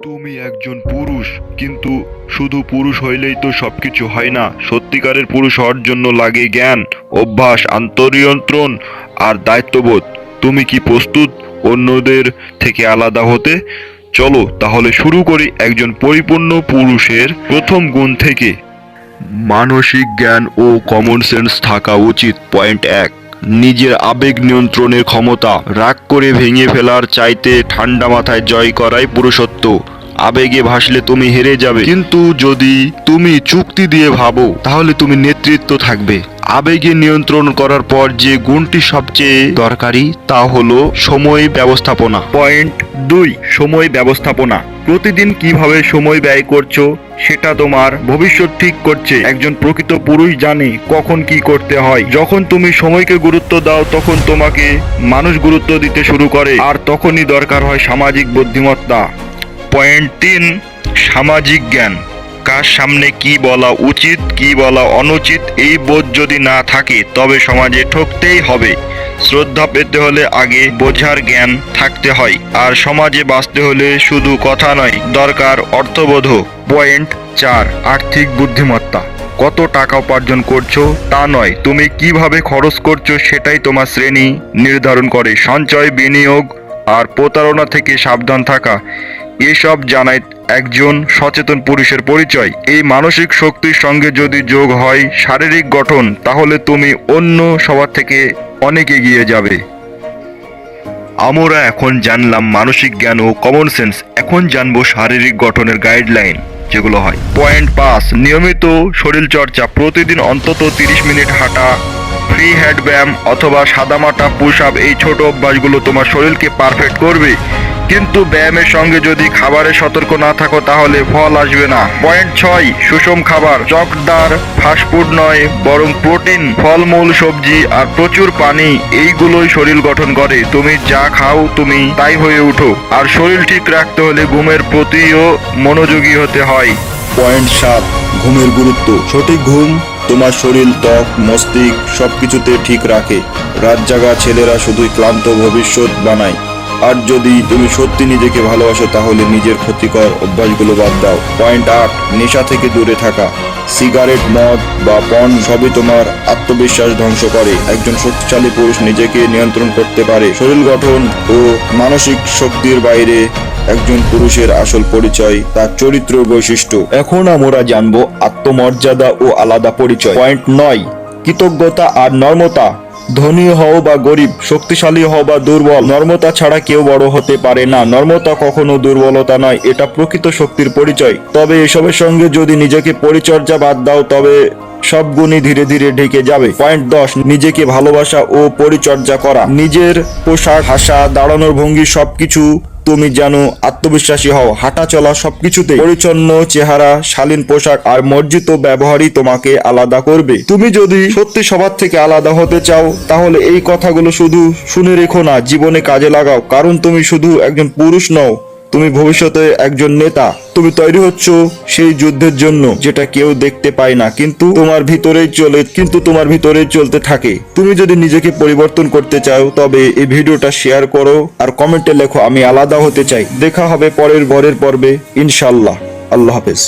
তুমি একজন পুরুষ, কিন্তু শুধু পুরুষ হইলেই তো সবকিছু হয় না। সত্যিকারের পুরুষ হওয়ার জন্য লাগে জ্ঞান, অভ্যাস, আন্তরিয়ন্ত্রণ আর দায়িত্ববোধ। তুমি কি প্রস্তুত অন্যদের থেকে আলাদা হতে? চলো তাহলে শুরু করি একজন পরিপূর্ণ পুরুষের প্রথম গুণ থেকে। মানসিক জ্ঞান ও কমন সেন্স থাকা উচিত। পয়েন্ট এক। নিজের আবেগ নিয়ন্ত্রণের ক্ষমতা রাগ করে ভেঙে ফেলার চাইতে ঠান্ডা মাথায় জয় করাই পুরুষত্ব। আবেগে ভাসলে তুমি হেরে যাবে। কিন্তু যদি তুমি চুক্তি দিয়ে ভাবো, তাহলে তুমি নেতৃত্ব থাকবে। আবেগে নিয়ন্ত্রণ করার পর যে গুণটি সবচেয়ে দরকারি, তা হলো সময় ব্যবস্থাপনা। পয়েন্ট দুই, সময় ব্যবস্থাপনা। প্রতিদিন কীভাবে সময় ব্যয় করছ, সেটা তোমার ভবিষ্যৎ ঠিক করছে। একজন প্রকৃত পুরুষ জানে কখন কি করতে হয়। যখন তুমি সময়কে গুরুত্ব দাও, তখন তোমাকে মানুষ গুরুত্ব দিতে শুরু করে। আর তখনই দরকার হয় সামাজিক বুদ্ধিমত্তা। পয়েন্ট তিন, সামাজিক জ্ঞান। কার সামনে কি বলা উচিত, কি বলা অনুচিত, এই বোধ যদি না থাকে, তবে সমাজে ঠকতেই হবে। শ্রদ্ধা পেতে হলে আগে বোঝার জ্ঞান থাকতে হয়, আর সমাজে বাঁচতে হলে শুধু কথা নয়, দরকার অর্থবোধ। পয়েন্ট চার, আর্থিক বুদ্ধিমত্তা। কত টাকা উপার্জন করছ, তা নয়, তুমি কীভাবে খরচ করছ, সেটাই তোমার শ্রেণি নির্ধারণ করে। সঞ্চয়, বিনিয়োগ, আর প্রতারণা থেকে সাবধান থাকা। এসব জানায় একজন সচেতন পুরুষের পরিচয়। এই মানসিক শক্তির সঙ্গে যদি যোগ হয় শারীরিক গঠন তাহলে তুমি অন্য সবার থেকে অনেক এগিয়ে যাবে। আমরা এখন জানলাম মানসিক জ্ঞান ও কমন সেন্স এখন জানব শারীরিক গঠনের গাইডলাইন যেগুলো হয়। পয়েন্ট পাঁচ নিয়মিত শরীর চর্চা প্রতিদিন অন্তত তিরিশ মিনিট হাঁটা ফ্রি হ্যান্ড ব্যায়াম অথবা সাদামাটা পুশ আপ এই ছোট অভ্যাসগুলো তোমার শরীরকে পারফেক্ট করবে। কিন্তু ব্যায়ামের সঙ্গে যদি খাবারে সতর্ক না থাকো, তাহলে ফল আসবে না। পয়েন্ট ছয়, সুষম খাবার। চকদার ফাস্টফুড নয়, বরং প্রোটিন, ফলমূল, সবজি আর প্রচুর পানি, এইগুলোই শরীর গঠন করে। তুমি যা খাও তুমি তাই হয়ে উঠো। আর শরীর ঠিক রাখতে হলে ঘুমের প্রতিও মনোযোগী হতে হয়। পয়েন্ট সাত, ঘুমের গুরুত্ব। সঠিক ঘুম তোমার শরীর, ত্বক, মস্তিষ্ক সবকিছুতে ঠিক রাখে। রাত জাগা ছেলেরা শুধুই ক্লান্ত ভবিষ্যৎ বানায়। আর যদি তুমি সত্যি নিজেকে ভালোবাসো, তাহলে নিজের ক্ষতিকর অভ্যাসগুলো বাদ দাও। পয়েন্ট আট, নেশা থেকে দূরে থাকা। সিগারেট মদ বা পণ সবই তোমার আত্মবিশ্বাস ধ্বংস করে। একজন শক্তিশালী পুরুষ নিজেকে নিয়ন্ত্রণ করতে পারে। শরীর গঠন ও মানসিক শক্তির বাইরে একজন পুরুষের আসল পরিচয়, তার চরিত্র বৈশিষ্ট্য। এখন আমরা জানব আত্মমর্যাদা ও আলাদা পরিচয়। পয়েন্ট নয়, কৃতজ্ঞতা আর নর্মতা। ধনী হও বা গরিব, শক্তিশালী হও বা দুর্বল, নর্মতা ছাড়া কেউ বড় হতে পারে না। নর্মতা কখনো দুর্বলতা নয়, এটা প্রকৃত শক্তির পরিচয়। তবে এসবের সঙ্গে যদি নিজেকে পরিচর্যা বাদ দাও, তবে সব গুণই ধীরে ধীরে ঢেকে যাবে। পয়েন্ট দশ, নিজেকে ভালোবাসা ও পরিচর্যা করা। নিজের পোশাক ভাষা দাঁড়ানোর ভঙ্গি সবকিছু তুমি যেন আত্মবিশ্বাসী হও, হাঁটা চলা সবকিছুতে পরিচ্ছন্ন চেহারা, শালীন পোশাক আর মর্জিত ব্যবহারই তোমাকে আলাদা করবে। তুমি যদি সত্যি সবার থেকে আলাদা হতে চাও, তাহলে এই কথাগুলো শুধু শুনে রেখো না, জীবনে কাজে লাগাও। কারণ তুমি শুধু একজন পুরুষ নও তুমি ভবিষ্যতে একজন নেতা। তুমি তৈরি হচ্ছ সেই যুদ্ধের জন্য, যেটা কেউ দেখতে পায় না, কিন্তু তোমার ভিতরেই চলে, কিন্তু তোমার ভিতরেই চলতে থাকে। তুমি যদি নিজেকে পরিবর্তন করতে চাও, তবে এই ভিডিওটা শেয়ার করো, আর কমেন্টে লেখো, আমি আলাদা হতে চাই। দেখা হবে পরের ঘরের পর্বে ইনশাল্লাহ আল্লাহ হাফেজ।